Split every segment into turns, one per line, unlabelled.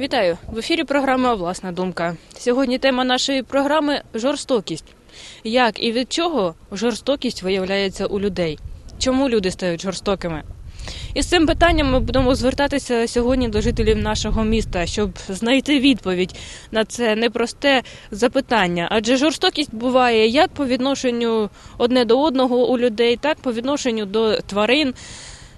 Вітаю в ефірі. Програма Власна думка. Сьогодні тема нашої програми жорстокість. Як і від чого жорстокість виявляється у людей? Чому люди стають жорстокими? І з цим питанням ми будемо звертатися сьогодні до жителів нашого міста, щоб знайти відповідь на це непросте запитання. Адже жорстокість буває як по відношенню одне до одного у людей, так по відношенню до тварин.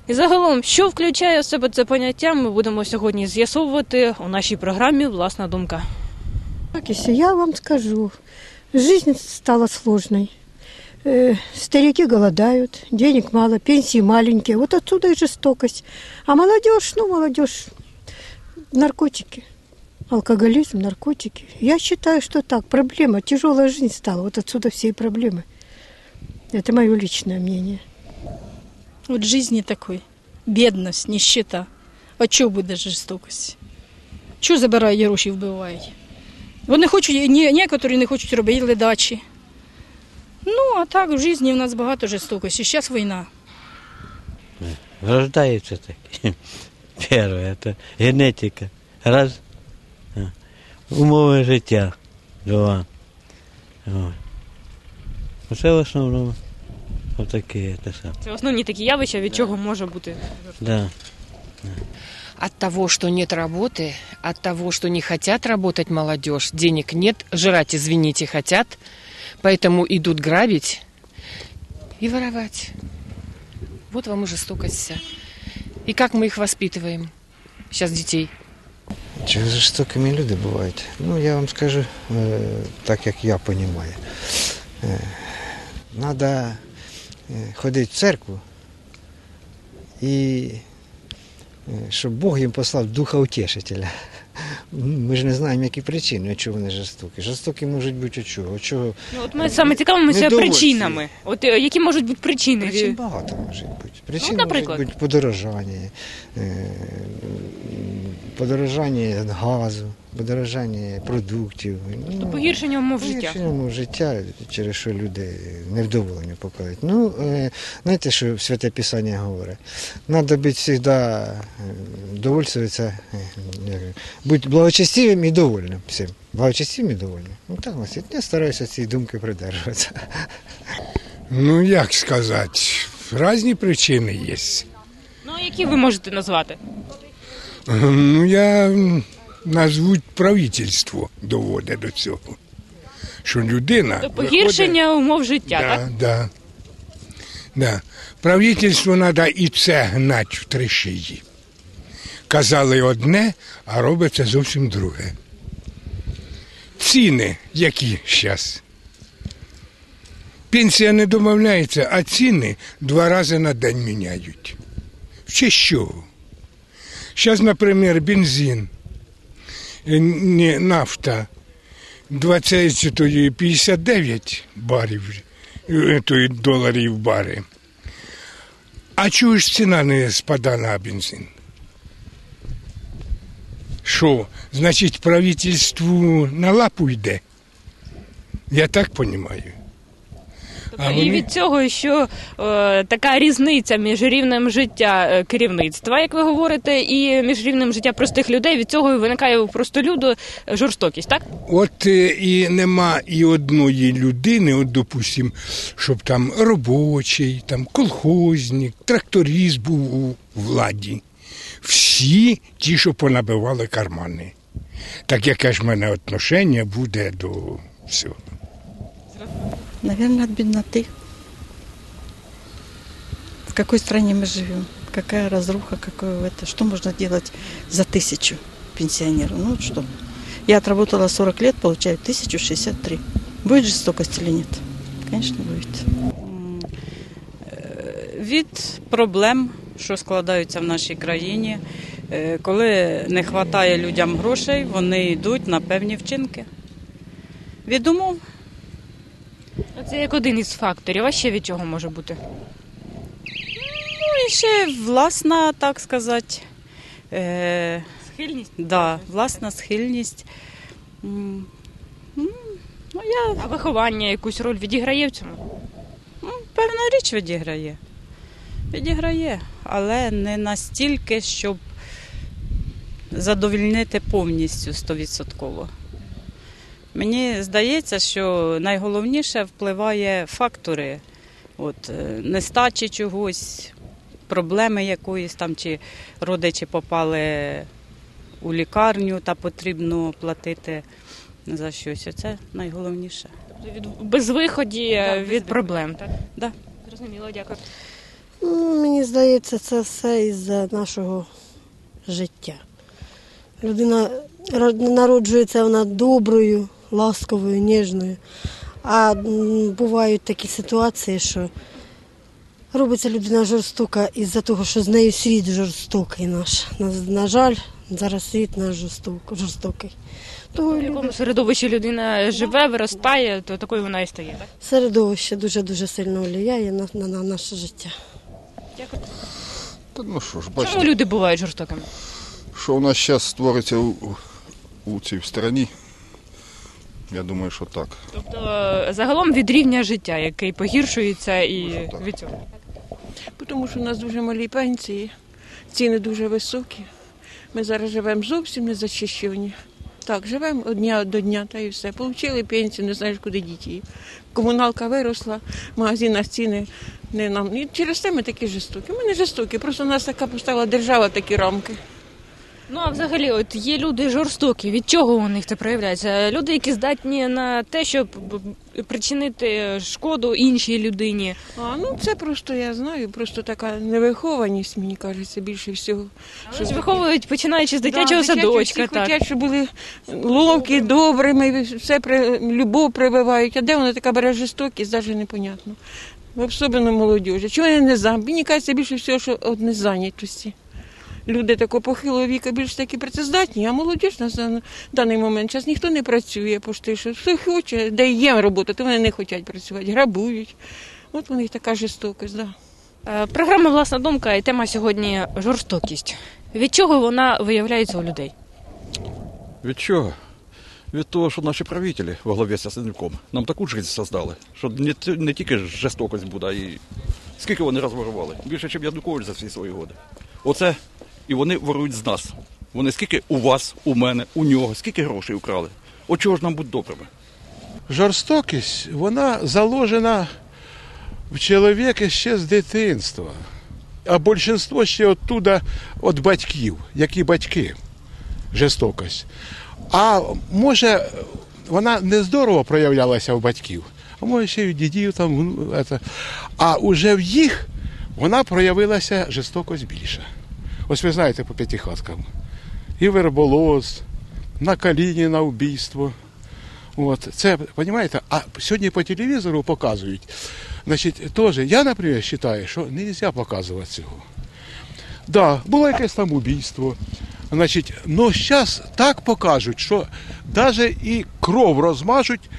І загалом, що включає в себе це поняття, ми будемо сьогодні з'ясовувати у нашій програмі Власна думка.
Так, если я вам скажу, жизнь стала сложной. Э, Старики голодают, денег мало, пенсии маленькие. Вот отсюда и жестокость. А молодежь, ну, молодежь, наркотики, алкоголизм, наркотики. Я считаю, что так, проблема, тяжелая жизнь стала. Вот отсюда все и проблемы. Это мое личное мнение.
От жизни такой. Бідність, нищета. А чого буде жорстокость? Чого забирають гроші, вбивають? Вони хочуть, некоторі не хочуть робити дачі. Ну, а так в житті в нас багато жорстокості. Зараз війна.
Рождаются такие. Первое, это генетика. Раз. Умови життя. Два. Оце в основному отаке те саме.
Це основні такі явища, від чого може бути.
Да.
От того, что нет работы, от того, что не хотят работать молодежь, денег нет, жрать, извините, хотят, поэтому идут грабить и воровать. Вот вам и жестокость вся. И как мы их воспитываем, сейчас детей.
Чи жорстокими люди бувають? Ну, я вам скажу, е, так як я розумію. Треба ходити в церкву і е, щоб Бог їм послав духа утішителя. Ми ж не знаємо, які причини, чого вони жорстокі. Жорстокі можуть бути від чого. Чого?
Ну, от ми саме цікавимося причинами. От е, які можуть бути причини?
Причин багато може бути. Причин
Ну, наприклад?
можуть бути подорожання, е, подорожання газу, подорожання продуктів. Ну,
Погіршення умов життя.
Погіршення умов життя, через що люди невдоволені покають. Ну, е, знаєте, що Святе Писання говорить? Треба бути завжди довольствуватися, е, бути благочестивим і довольним всім. Благочестивим і довольним. Ну так, я стараюся цієї думки придержуватися.
Ну, як сказати, різні причини є.
Ну, які ви можете назвати?
Ну, я назвуть правительство доводить до цього. Що людина.
До погіршення умов життя,
виходить-
так?
Да, да, да. Правительству треба і це гнати в три шиї. Казали одне, а робиться зовсім друге. Ціни, які зараз. Пенсія не домовляється, а ціни два рази на день міняють. Ще що? Зараз, наприклад, бензин, не, нафта 20, то 59 барів, тої доларів бари. А чого ж ціна не спада на бензин? Що, значить, правительству на лапу йде? Я так розумію.
Тобто, і від цього, що е, така різниця між рівнем життя е, керівництва, як ви говорите, і між рівнем життя простих людей, від цього і виникає у простолюду жорстокість, так?
От е, і нема і одної людини, от допустим, щоб там робочий, там колхозник, тракторист був у владі. Всі ті, що понабивали кармани. Так яке ж в мене отношення буде до всього.
Наверное, от бедноты. В какой стране мы живем? Какая разруха, какое это? Что можно делать за тысячу пенсионеров? Ну вот что? Я отработала 40 лет, получаю 1063. Будет жестокость или нет? Конечно, будет.
від проблем, що складаються в нашій країні. Е, Коли не вистачає людям грошей, вони йдуть на певні вчинки. Від умов
Це як один із факторів. А ще від чого може бути?
ну і ще власна, так сказати, е,
Схильність.
да, власна схильність. М, м, Ну, я
А виховання якусь роль відіграє в цьому?
ну, певна річ відіграє. Відіграє, але не настільки, щоб задовільнити повністю 100%. Мені здається, що найголовніше впливає фактори от, е, нестачі чогось, проблеми якоїсь там, чи родичі попали у лікарню та потрібно платити за щось. Це найголовніше.
Від безвиході
Да,
від проблем. Так?
Да.
Зрозуміло, дякую.
Мені здається, це все із-за нашого життя. Людина ро- народжується вона доброю, ласковою, ніжною. А бувають такі ситуації, що робиться людина жорстока із-за того, що з нею світ жорстокий наш. На, жаль, зараз світ наш жорсток, жорстокий. Того
В
люди-
якому середовищі людина живе, виростає, то такою вона і стає. Так?
середовище дуже-дуже сильно впливає на, на, на наше життя. Дякую.
Та ну що ж,
Чому
бачите,
люди бувають жорстокими?
що у нас зараз створиться у, у- у цій стороні. Я думаю, що так.
Тобто е, загалом від рівня життя, який погіршується і
так.
від цього.
тому що у нас дуже малі пенсії, ціни дуже високі. Ми зараз живемо зовсім не захищені. Так, живемо від дня до дня та і все. Получили пенсію, не знаєш, куди діти її. Комуналка виросла, в магазинах ціни не нам. І через це ми такі жорстокі. Ми не жорстокі, просто у нас така поставила держава такі рамки.
Ну а взагалі, от є люди жорстокі. Від чого у них це проявляється? Люди, які здатні на те, щоб причинити шкоду іншій людині.
А ну це просто я знаю, просто така невихованість, мені кажеться, більше всього.
Що виховують починаючи з дитячого
Да,
садочка.
всі
Так.
Хочуть, щоб були ловкі, добрими, все при, любов прививають. А де вона така бере жорстокість, навіть непонятно. Особливо молодіжі. Чого вони не зам? Мені кажеться більше всього, що от незайнятості. Люди такого похилого віку більш такі працездатні, а молодіж на дан- даний момент зараз ніхто не працює, пошти, що хто хоче, де є робота, то вони не хочуть працювати, грабують. От у них така жорстокість, Да.
Е, Програма Власна думка і тема сьогодні жорстокість. Від чого вона виявляється у людей?
Від чого? Від того, що наші правителі во главі з Ясенюком нам таку жизнь создали, що не, не тільки жорстокость буде, а і скільки вони розворували. Більше, ніж Янукович за всі свої годи. Оце і вони ворують з нас. Вони скільки у вас, у мене, у нього, скільки грошей украли. От чого ж нам бути добрими?
Жорстокість, вона заложена в чоловіка ще з дитинства. А більшість ще оттуда від батьків, які батьки, жорстокость. А може, вона не здорово проявлялася у батьків, а може ще й у дідів там. ну. А уже в їх вона проявилася жорстокость більша. Ось ви знаєте по п'ятихаткам. І верболоз, на Калініна вбійство. От, це, розумієте, а сьогодні по телевізору показують. Значить, теж, я, наприклад, вважаю, що не можна показувати цього. Да, було якесь там убійство. Значить, ну зараз так покажуть, що навіть і кров розмажуть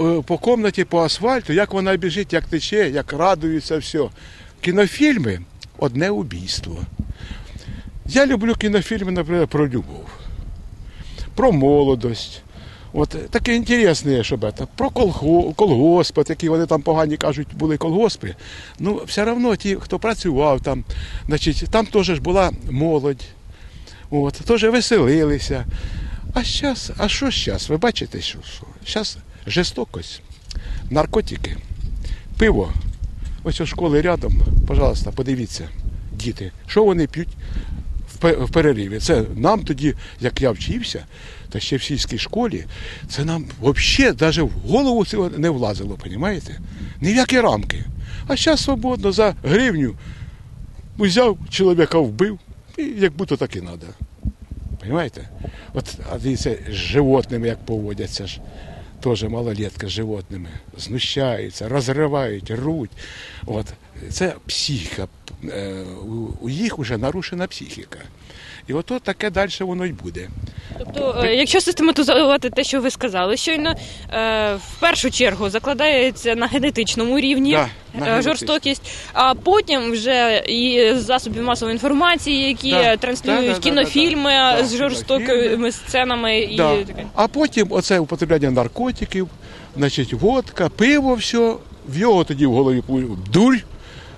е, по кімнаті, по асфальту, як вона біжить, як тече, як радується, все. Кінофільми одне убійство. Я люблю кінофільми, наприклад, про любов, про молодость. От таке інтересне, щоб це, про колгоспи, які вони там погані кажуть, були колгоспи. Ну, все одно ті, хто працював там, значить, там теж була молодь, от, теж веселилися. А зараз, а що зараз? Ви бачите, що? Зараз жорстокость, наркотики, пиво. Ось у школи рядом, пожалуйста, подивіться, діти, що вони п'ють в пе- перериві. Це нам тоді, як я вчився, та ще в сільській школі, це нам взагалі навіть в голову цього не влазило, розумієте? Ні в які рамки. А зараз свободно за гривню взяв чоловіка вбив, і як будто так і треба. Понимаєте? От а дивіться, з животними як поводяться ж. Теж малолетка з животними. Знущаються, розривають, руть. От. Це психіка. Е, У, їх вже нарушена психіка. І ото таке далі воно й буде.
Тобто, е, якщо систематизувати те, що ви сказали, щойно е, в першу чергу закладається на генетичному рівні
Да, на
е,
генетичному.
жорстокість, а потім вже і з засобів масової інформації, які
Да,
транслюють
да,
кінофільми з жорстокими сценами і
Да.
таке.
А потім оце употребляння наркотиків, значить, водка, пиво, все, в його тоді в голові дурь.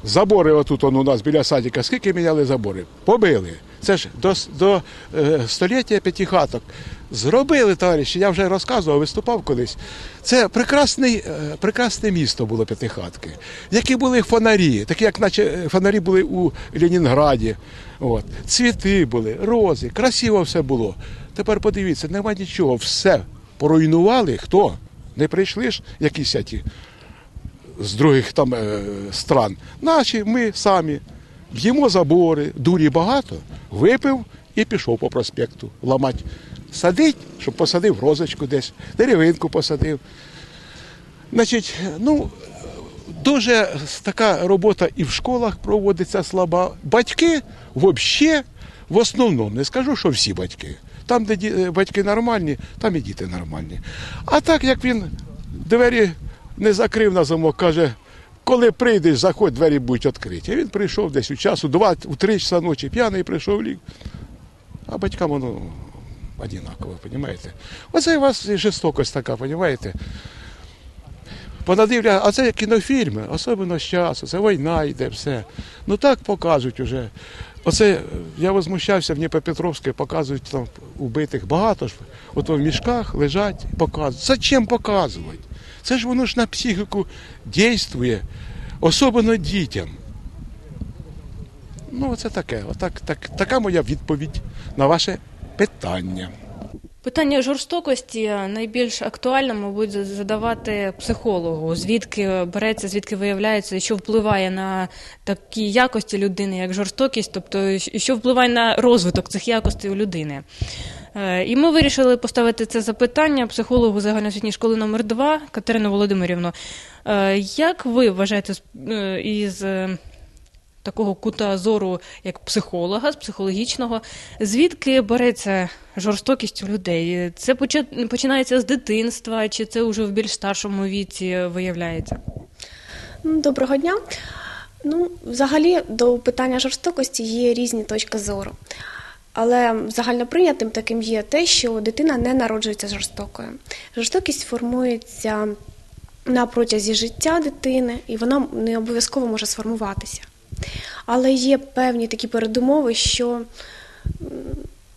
Забори отут он у нас біля садика, скільки міняли забори? Побили. Це ж до, до е, століття п'ятихаток. Зробили, товариші, я вже розказував, виступав колись. Це прекрасний, е, прекрасне місто було п'ятихатки. Які були фонарі, такі, як наче е, фонарі були у Ленінграді. От. Цвіти були, рози, красиво все було. Тепер подивіться, нема нічого, все поруйнували. Хто? Не прийшли ж якісь ті з других там стран. Наші ми самі б'ємо забори, дурі багато, випив і пішов по проспекту ламати. Садить, щоб посадив розочку десь, деревинку посадив. Значить, ну, дуже така робота і в школах проводиться слаба. Батьки взагалі, в основному, не скажу, що всі батьки. Там, де ді- батьки нормальні, там і діти нормальні. А так як він двері не закрив на замок, каже, коли прийдеш, заходь, двері будуть відкриті. А він прийшов десь у часу, два, у три часа ночі п'яний прийшов ліг. А батькам воно однаково, розумієте? Оце у вас і жорстокость така, розумієте? Понадивля, а це кінофільми, особливо з часу, це війна йде, все. Ну так показують уже. Оце я возмущався в Дніпропетровській, показують там убитих багато ж. Ото в мішках лежать, показують. Зачем показувати? Це ж воно ж на психіку дійствує, особливо дітям. Ну, це таке. Отак, так, така моя відповідь на ваше питання.
Питання жорстокості найбільш актуально, мабуть, задавати психологу. Звідки береться, звідки виявляється, що впливає на такі якості людини, як жорстокість, тобто що впливає на розвиток цих якостей у людини. Е, І ми вирішили поставити це запитання психологу загальноосвітньої школи номер 2 Катерину Володимирівну. Е, Як ви вважаєте е, із такого кута зору, як психолога, з психологічного, звідки береться жорстокість у людей? Це починається з дитинства, чи це вже в більш старшому віці виявляється?
Ну, Доброго дня. Ну, взагалі, до питання жорстокості є різні точки зору. Але загальноприйнятим таким є те, що дитина не народжується жорстокою. Жорстокість формується на протязі життя дитини, і вона не обов'язково може сформуватися. Але є певні такі передумови, що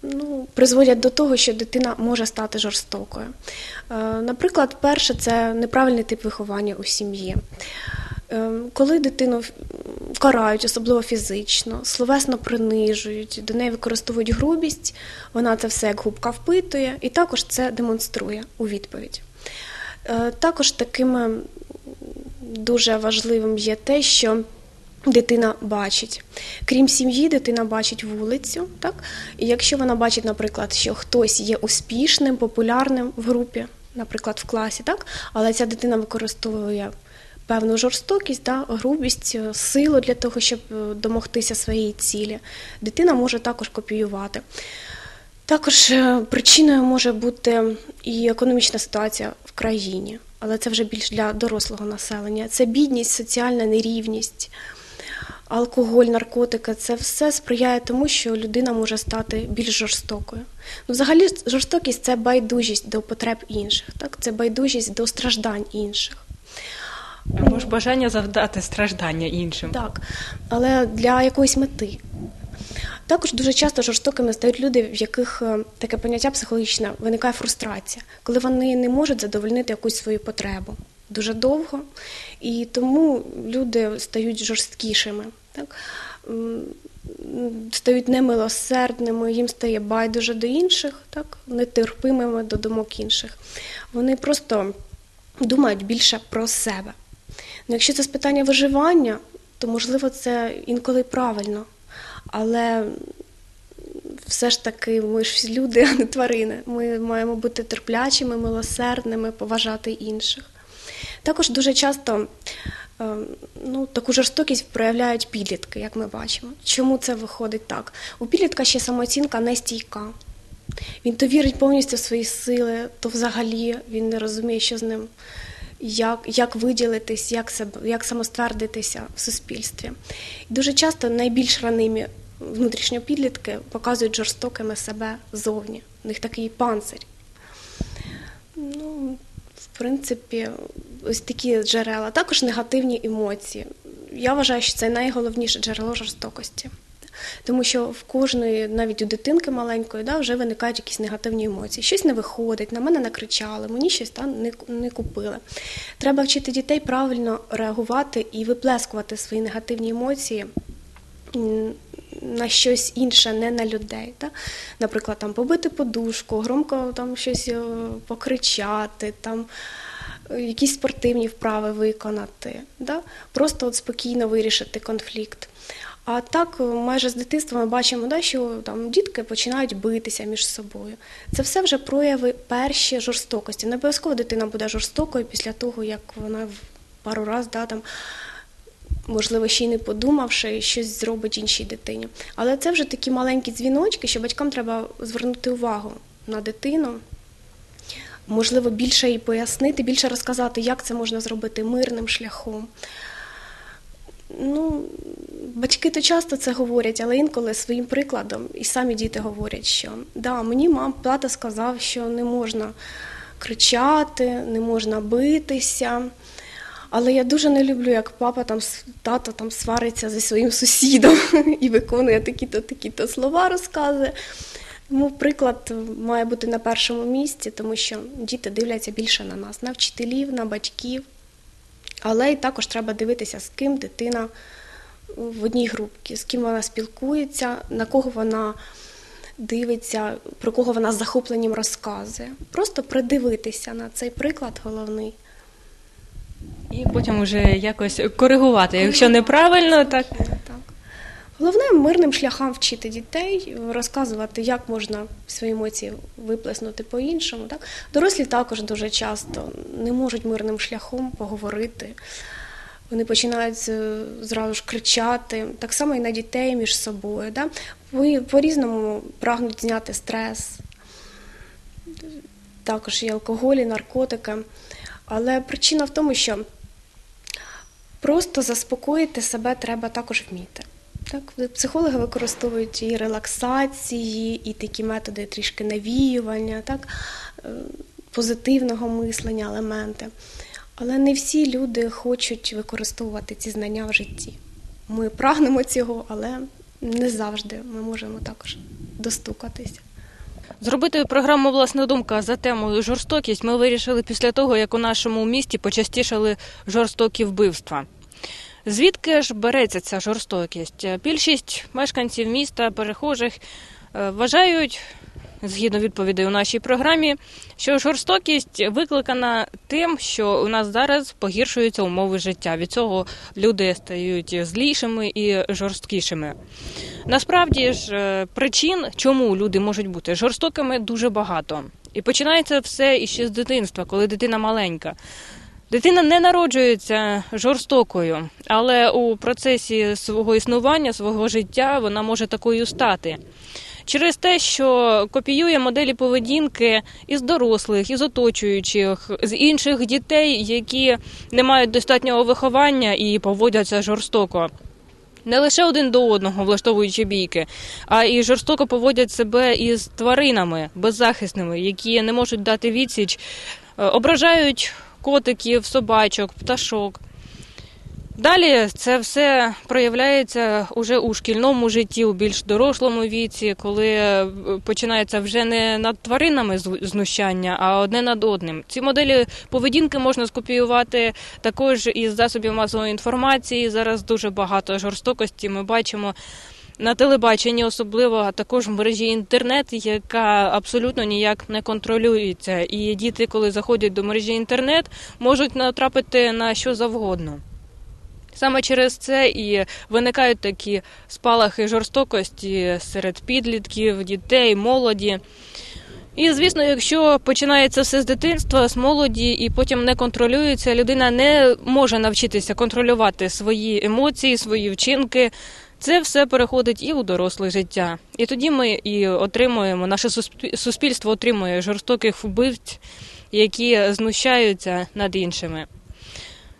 ну, призводять до того, що дитина може стати жорстокою. Е, Наприклад, перше це неправильний тип виховання у сім'ї. Е, Коли дитину карають, особливо фізично, словесно принижують, до неї використовують грубість, вона це все як губка впитує і також це демонструє у відповідь. Е, Також таким е, дуже важливим є те, що дитина бачить. Крім сім'ї, дитина бачить вулицю. Так? І якщо вона бачить, наприклад, що хтось є успішним, популярним в групі, наприклад, в класі, так? але ця дитина використовує певну жорстокість, да? грубість, е, силу для того, щоб е, домогтися своєї цілі, дитина може також копіювати. Також е, причиною може бути і економічна ситуація в країні, але це вже більш для дорослого населення. Це бідність, соціальна нерівність, алкоголь, наркотики. Це все сприяє тому, що людина може стати більш жорстокою. Ну, взагалі, жорстокість це байдужість до потреб інших, так? це байдужість до страждань інших.
Або ж бажання завдати страждання іншим.
Так, але для якоїсь мети. Також дуже часто жорстокими стають люди, в яких е, таке поняття психологічне виникає фрустрація, коли вони не можуть задовольнити якусь свою потребу дуже довго, і тому люди стають жорсткішими, так? Стають немилосердними, їм стає байдуже до інших, так? нетерпимими до думок інших. Вони просто думають більше про себе. Ну, якщо це з питання виживання, то можливо це інколи правильно. Але все ж таки ми ж люди, а не тварини. Ми маємо бути терплячими, милосердними, поважати інших. Також дуже часто е, ну, таку жорстокість проявляють підлітки, як ми бачимо. Чому це виходить так? У підлітка ще самооцінка нестійка. Він то вірить повністю в свої сили, то взагалі він не розуміє, що з ним, як, як виділитись, як, себе, як самоствердитися в суспільстві. І дуже часто найбільш ранимі внутрішньо підлітки показують жорстокими себе зовні. У них такий панцир. Ну, в принципі, ось такі джерела. Також негативні емоції. Я вважаю, що це найголовніше джерело жорстокості. Тому що в кожної, навіть у дитинки маленької, да, вже виникають якісь негативні емоції. Щось не виходить, на мене накричали, мені щось там не, не купили. Треба вчити дітей правильно реагувати і виплескувати свої негативні емоції. На щось інше, не на людей. Да? Наприклад, там побити подушку, громко там щось е, покричати, там е, якісь спортивні вправи виконати, да? просто от спокійно вирішити конфлікт. А так, е, майже з дитинства ми бачимо, да, що там дітки починають битися між собою. Це все вже прояви перші жорстокості. Не обов'язково дитина буде жорстокою після того, як вона пару разів да, там, можливо, ще й не подумавши, щось зробить іншій дитині. Але це вже такі маленькі дзвіночки, що батькам треба звернути увагу на дитину. Можливо, більше їй пояснити, більше розказати, як це можна зробити мирним шляхом. Ну, батьки то часто це говорять, але інколи своїм прикладом і самі діти говорять, що да, мені мам, тато сказав, що не можна кричати, не можна битися. Але я дуже не люблю, як папа там тато там свариться зі своїм сусідом і виконує такі-то такі-то слова, розказує. Тому приклад має бути на першому місці, тому що діти дивляться більше на нас, на вчителів, на батьків. Але і також треба дивитися, з ким дитина в одній групі, з ким вона спілкується, на кого вона дивиться, про кого вона з захопленням розказує. Просто придивитися на цей приклад головний.
І потім вже якось коригувати. Якщо неправильно, так.
Головне мирним шляхам вчити дітей, розказувати, як можна свої емоції виплеснути по-іншому. Так? Дорослі також дуже часто не можуть мирним шляхом поговорити. Вони починають е, зразу ж кричати, так само і на дітей між собою. Да? По-різному прагнуть зняти стрес, також і алкоголь, і наркотики. Але причина в тому, що просто заспокоїти себе треба також вміти. Так, психологи використовують і релаксації, і такі методи трішки навіювання, так, е, позитивного мислення, елементи. Але не всі люди хочуть використовувати ці знання в житті. Ми прагнемо цього, але не завжди ми можемо також достукатися.
Зробити програму Власна думка за темою жорстокість ми вирішили після того, як у нашому місті почастішали жорстокі вбивства. Звідки ж береться ця жорстокість? Більшість мешканців міста, перехожих е, вважають, згідно відповідей у нашій програмі, що жорстокість викликана тим, що у нас зараз погіршуються умови життя. Від цього люди стають злішими і жорсткішими. Насправді ж е, причин, чому люди можуть бути жорстокими, дуже багато. І починається все іще з дитинства, коли дитина маленька. Дитина не народжується жорстокою, але у процесі свого існування, свого життя вона може такою стати. Через те, що копіює моделі поведінки із дорослих, із оточуючих, з інших дітей, які не мають достатнього виховання і поводяться жорстоко. Не лише один до одного, влаштовуючи бійки, а і жорстоко поводять себе із тваринами беззахисними, які не можуть дати відсіч, е, ображають котиків, собачок, пташок. Далі це все проявляється уже у шкільному житті, у більш дорослому віці, коли е, починається вже не над тваринами знущання, а одне над одним. Ці моделі поведінки можна скопіювати також із засобів масової інформації. Зараз дуже багато жорстокості. Ми бачимо на телебаченні, особливо, а також в мережі інтернет, яка абсолютно ніяк не контролюється. І діти, коли заходять до мережі інтернет, можуть натрапити на що завгодно. Саме через це і виникають такі спалахи жорстокості серед підлітків, дітей, молоді. І, звісно, якщо починається все з дитинства, з молоді, і потім не контролюється, людина не може навчитися контролювати свої емоції, свої вчинки. Це все переходить і у доросле життя. І тоді ми і отримуємо, наше суспі- суспільство отримує жорстоких вбивць, які знущаються над іншими.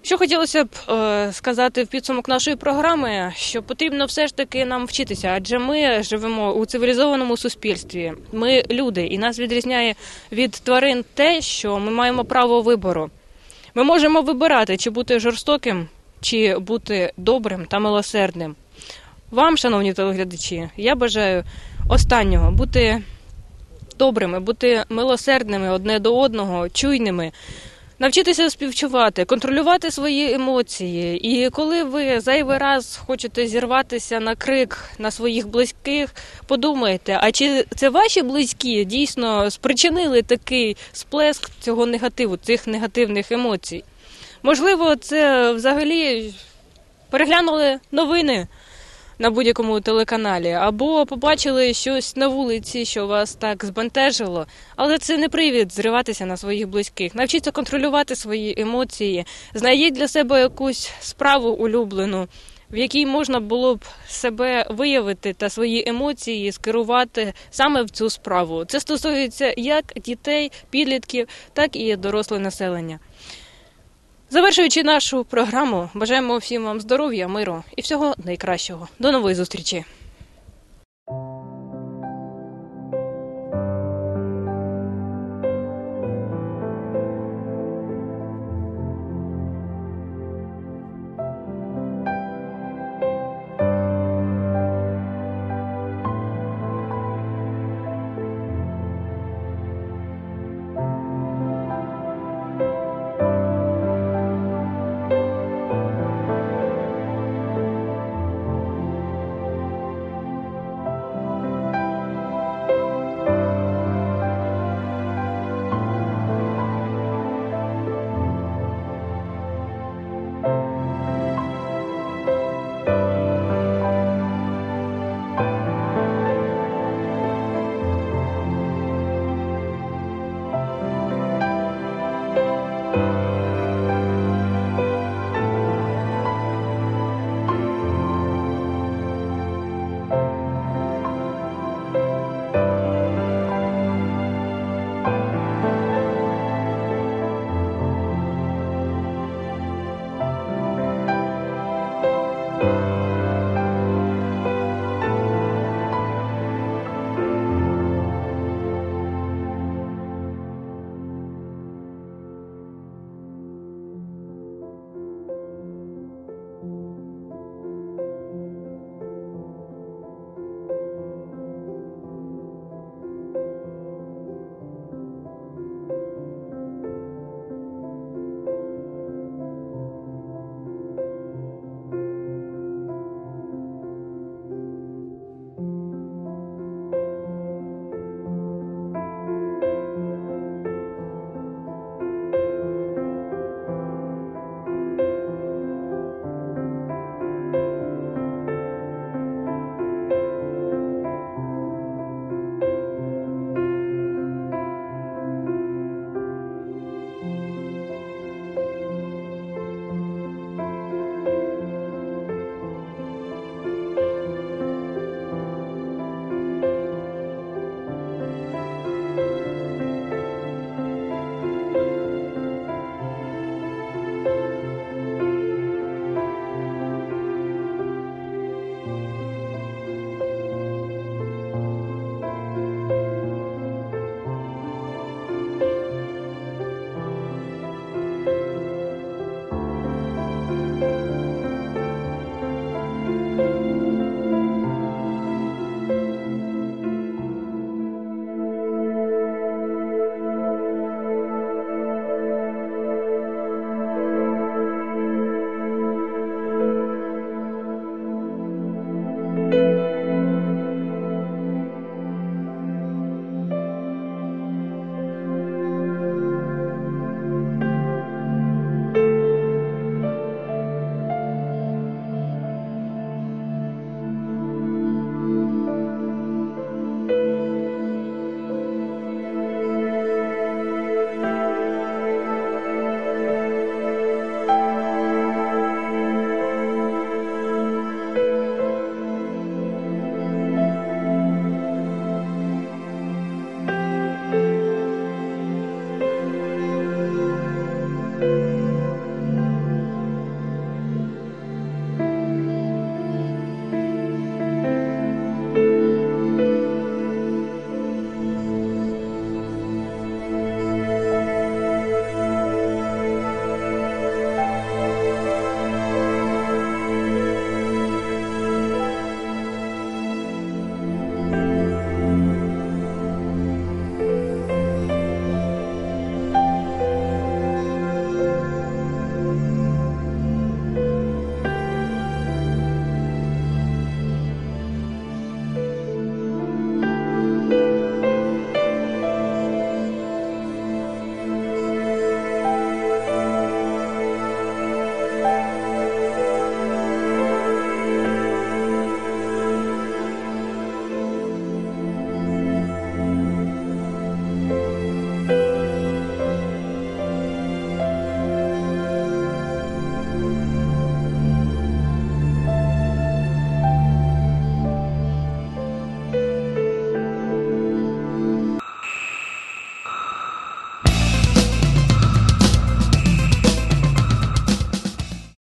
Що хотілося б е, сказати в підсумок нашої програми, що потрібно все ж таки нам вчитися, адже ми живемо у цивілізованому суспільстві. Ми люди, і нас відрізняє від тварин те, що ми маємо право вибору. Ми можемо вибирати, чи бути жорстоким, чи бути добрим та милосердним. Вам, шановні телеглядачі, я бажаю останнього бути добрими, бути милосердними одне до одного, чуйними. Навчитися співчувати, контролювати свої емоції. І коли ви зайвий раз хочете зірватися на крик на своїх близьких, подумайте, а чи це ваші близькі дійсно спричинили такий сплеск цього негативу, цих негативних емоцій? Можливо, це взагалі переглянули новини на будь-якому телеканалі, або побачили щось на вулиці, що вас так збентежило. Але це не привід зриватися на своїх близьких. Навчіться контролювати свої емоції, знайдіть для себе якусь справу улюблену. В якій можна було б себе виявити та свої емоції скерувати саме в цю справу. Це стосується як дітей, підлітків, так і доросле населення. Завершуючи нашу програму, бажаємо всім вам здоров'я, миру і всього найкращого. До нової зустрічі!